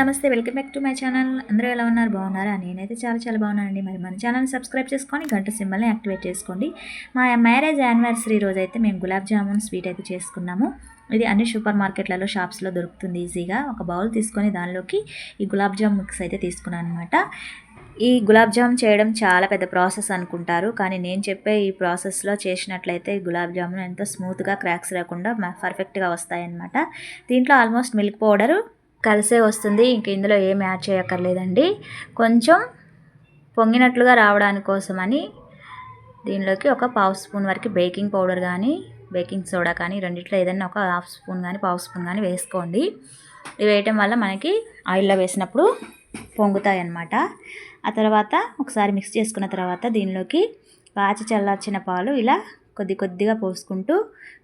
నమస్తే welcome back to my channel. అందరూ ఎలా ఉన్నారు? బాగున్నారా? నేనైతే చాలా చాలా బాగున్నానండి. మరి మన ఛానల్ని సబ్స్క్రైబ్ చేసుకొని గంట సింబల్ని యాక్టివేట్ చేసుకోండి. మా మ్యారేజ్ యానివర్సరీ రోజు అయితే మేము గులాబ్ జామున్ స్వీట్ అయితే చేసుకున్నాము. ఇది అన్ని సూపర్ మార్కెట్లలో షాప్స్లో దొరుకుతుంది ఈజీగా. ఒక బౌల్ తీసుకొని దానిలోకి ఈ గులాబ్ జామ్ మిక్స్ అయితే తీసుకున్నాను అనమాట ఈ గులాబ్ జామ్ చేయడం చాలా పెద్ద ప్రాసెస్ అనుకుంటారు. కానీ నేను చెప్పే ఈ ప్రాసెస్లో చేసినట్లయితే ఈ గులాబ్ జామున్ ఎంతో స్మూత్గా క్రాక్స్ రాకుండా పర్ఫెక్ట్గా వస్తాయన్నమాట. దీంట్లో ఆల్మోస్ట్ మిల్క్ పౌడరు కలిసే వస్తుంది. ఇంక ఇందులో ఏం యాడ్ చేయక్కర్లేదండి. కొంచెం పొంగినట్లుగా రావడానికి కోసమని దీనిలోకి ఒక పావు స్పూన్ వరకు బేకింగ్ పౌడర్ కానీ బేకింగ్ సోడా కానీ రెండిట్లో ఏదైనా ఒక హాఫ్ స్పూన్ కానీ పావు స్పూన్ కానీ వేసుకోండి. ఇవి వేయటం వల్ల మనకి ఆయిల్లో వేసినప్పుడు పొంగుతాయి అన్నమాట ఆ తర్వాత ఒకసారి మిక్స్ చేసుకున్న తర్వాత దీనిలోకి కాచి చల్లార్చిన పాలు ఇలా కొద్ది కొద్దిగా పోసుకుంటూ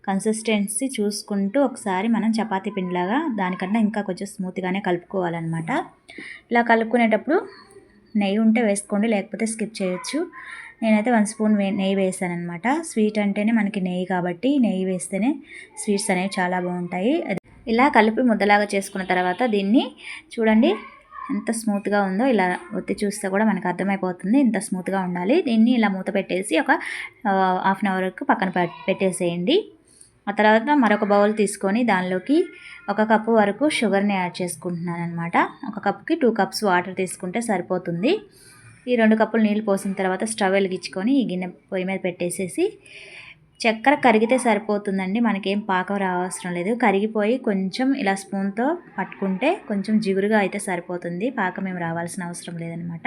కన్సిస్టెన్సీ చూసుకుంటూ ఒకసారి మనం చపాతీ పిండిలాగా దానికన్నా ఇంకా కొంచెం స్మూత్గానే కలుపుకోవాలన్నమాట. ఇలా కలుపుకునేటప్పుడు నెయ్యి ఉంటే వేసుకోండి లేకపోతే స్కిప్ చేయొచ్చు. నేనైతే వన్ స్పూన్ నెయ్యి వేసాను అనమాట స్వీట్ అంటేనే మనకి నెయ్యి కాబట్టి నెయ్యి వేస్తేనే స్వీట్స్ అనేవి చాలా బాగుంటాయి. ఇలా కలిపి ముద్దలాగా చేసుకున్న తర్వాత దీన్ని చూడండి ఎంత స్మూత్గా ఉందో ఇలా ఒత్తి చూస్తే కూడా మనకు అర్థమైపోతుంది. ఇంత స్మూత్గా ఉండాలి. దీన్ని ఇలా మూత పెట్టేసి ఒక హాఫ్ అన్ అవర్కి పక్కన పెట్టేసేయండి. ఆ తర్వాత మరొక బౌల్ తీసుకొని దానిలోకి ఒక కప్పు వరకు షుగర్ని యాడ్ చేసుకుంటున్నాను అనమాట ఒక కప్కి టూ కప్స్ వాటర్ తీసుకుంటే సరిపోతుంది. ఈ రెండు కప్పులు నీళ్ళు పోసిన తర్వాత స్టవ్ వెలిగించుకొని ఈ గిన్నె పొయ్యి మీద పెట్టేసేసి చక్కెర కరిగితే సరిపోతుందండి. మనకేం పాకం రావసరం లేదు. కరిగిపోయి కొంచెం ఇలా స్పూన్తో పట్టుకుంటే కొంచెం జిగురుగా అయితే సరిపోతుంది. పాకం ఏం రావాల్సిన అవసరం లేదనమాట.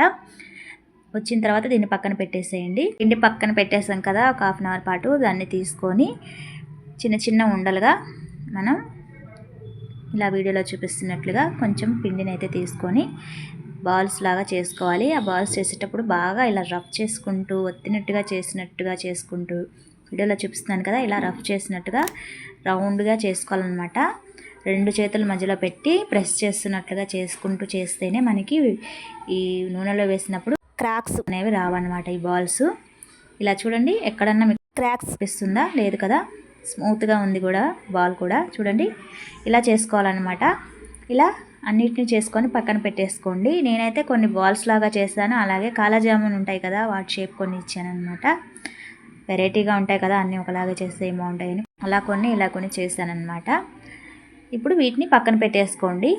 వచ్చిన తర్వాత దీన్ని పక్కన పెట్టేసేయండి. పిండి పక్కన పెట్టేసాం కదా ఒక హాఫ్ అన్ అవర్ పాటు దాన్ని తీసుకొని చిన్న చిన్న ఉండలుగా మనం ఇలా వీడియోలో చూపిస్తున్నట్లుగా కొంచెం పిండిని అయితే తీసుకొని బాల్స్ లాగా చేసుకోవాలి. ఆ బాల్స్ చేసేటప్పుడు బాగా ఇలా రఫ్ చేసుకుంటూ ఒత్తినట్టుగా చేసినట్టుగా చేసుకుంటూ వీడియోలో చూపిస్తున్నాను కదా ఇలా రఫ్ చేసినట్టుగా రౌండ్గా చేసుకోవాలన్నమాట. రెండు చేతుల మధ్యలో పెట్టి ప్రెస్ చేస్తున్నట్లుగా చేసుకుంటూ చేస్తేనే మనకి ఈ నూనెలో వేసినప్పుడు క్రాక్స్ అనేవి రావన్నమాట ఈ బాల్స్. ఇలా చూడండి ఎక్కడన్నా మీకు క్రాక్స్ ఇస్తుందా లేదు కదా? స్మూత్గా ఉంది కూడా బాల్ కూడా. చూడండి ఇలా చేసుకోవాలన్నమాట. ఇలా అన్నిటిని చేసుకొని పక్కన పెట్టేసుకోండి. నేనైతే కొన్ని బాల్స్ లాగా చేస్తాను అలాగే కాలాజామున్ ఉంటాయి కదా వాటి షేప్ కొన్ని ఇచ్చాను అనమాట వెరైటీగా ఉంటాయి కదా అన్నీ ఒకలాగా చేస్తే ఏమో ఉంటాయని అలా కొన్ని ఇలా కొన్ని చేశానమాట ఇప్పుడు వీటిని పక్కన పెట్టేసుకోండి.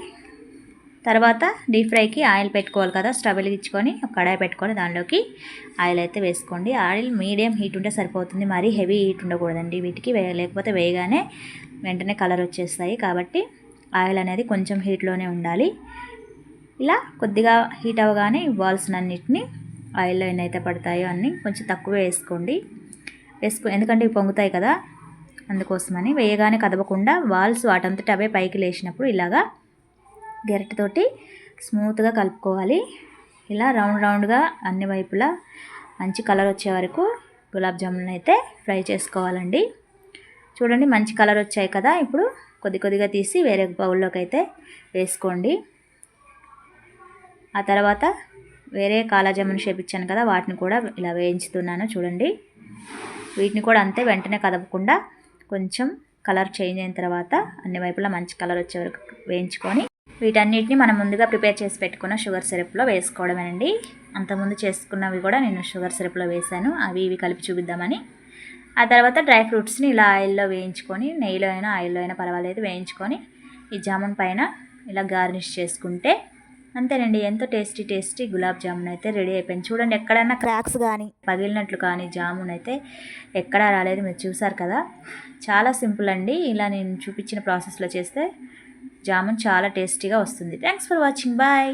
తర్వాత డీప్ ఫ్రైకి ఆయిల్ పెట్టుకోవాలి కదా స్టవ్ వెలిగించుకొని ఒక కడాయి పెట్టుకొని దానిలోకి ఆయిల్ అయితే వేసుకోండి. ఆయిల్ మీడియం హీట్ ఉంటే సరిపోతుంది మరీ హెవీ హీట్ ఉండకూడదండి వీటికి. వేయ లేకపోతే వేయగానే వెంటనే కలర్ వచ్చేస్తాయి. కాబట్టి ఆయిల్ అనేది కొంచెం హీట్లోనే ఉండాలి. ఇలా కొద్దిగా హీట్ అవ్వగానే ఇవ్వాల్సినన్నిటిని ఆయిల్లో ఎన్నైతే పడతాయో అన్నీ కొంచెం తక్కువ వేసుకోండి. వేసుకో ఎందుకంటే ఇవి పొంగుతాయి కదా అందుకోసమని వేయగానే కదపకుండా వాల్స్ వాటంతటి అవే పైకి లేచినప్పుడు ఇలాగా గెరటితోటి స్మూత్గా కలుపుకోవాలి. ఇలా రౌండ్ రౌండ్గా అన్ని వైపులా మంచి కలర్ వచ్చే వరకు గులాబ్ జామున్ అయితే ఫ్రై చేసుకోవాలండి. చూడండి మంచి కలర్ వచ్చాయి కదా ఇప్పుడు కొద్ది కొద్దిగా తీసి వేరే బౌల్లోకి అయితే వేసుకోండి. ఆ తర్వాత వేరే కాలాజామున్ షేప్ ఇచ్చాను కదా వాటిని కూడా ఇలా వేయించుతున్నాను చూడండి. వీటిని కూడా అంతే వెంటనే కదపకుండా కొంచెం కలర్ చేంజ్ అయిన తర్వాత అన్ని వైపులా మంచి కలర్ వచ్చే వరకు వేయించుకొని వీటన్నిటిని మనం ముందుగా ప్రిపేర్ చేసి పెట్టుకున్న షుగర్ సిరప్లో వేసుకోవడమేనండి. అంతకుముందు చేసుకున్నవి కూడా నేను షుగర్ సిరప్లో వేశాను. అవి ఇవి కలిపి చూపిద్దామని. ఆ తర్వాత డ్రై ఫ్రూట్స్ని ఇలా ఆయిల్లో వేయించుకొని నెయ్యిలో అయినా ఆయిల్లో అయినా పర్వాలేదు వేయించుకొని ఈ జామున్ పైన ఇలా గార్నిష్ చేసుకుంటే అంతేనండి ఎంతో టేస్టీ టేస్టీ గులాబ్ జామున్ అయితే రెడీ అయిపోయింది. చూడండి ఎక్కడన్నా క్రాక్స్ కానీ పగిలినట్లు కానీ జామున్ అయితే ఎక్కడా రాలేదు మీరు చూసారు కదా. చాలా సింపుల్ అండి ఇలా నేను చూపించిన ప్రాసెస్లో చేస్తే జామున్ చాలా టేస్టీగా వస్తుంది. Thanks for watching bye.